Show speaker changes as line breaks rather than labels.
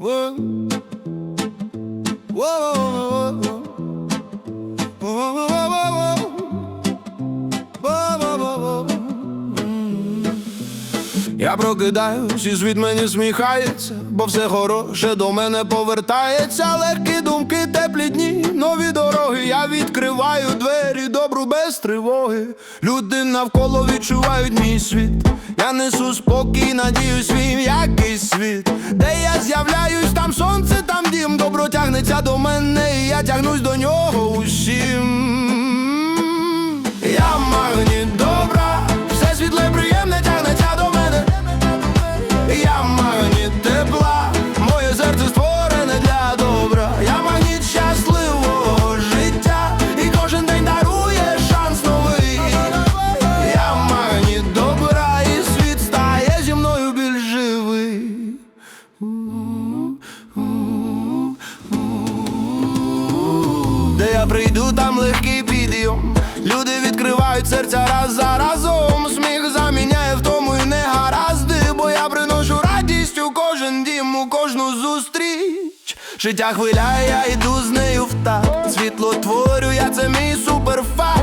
Я прокидаюсь і світ мені сміхається, бо все хороше до мене повертається. Легкі думки, теплі дні, нові дороги. Я відкриваю двері, добру без тривоги. Люди навколо відчувають мій світ. Я несу спокій, надію свій якийсь світ. Де я з'являюсь, там сонце, там дім. Добро тягнеться до мене, і я тягнусь до нього усім. Я прийду, там легкий підйом. Люди відкривають серця раз за разом. Сміх заміняє в тому і не гаразди, бо я приношу радість у кожен дім, у кожну зустріч. Життя хвиляє, я йду з нею в та Світло творю, я це мій суперфакт.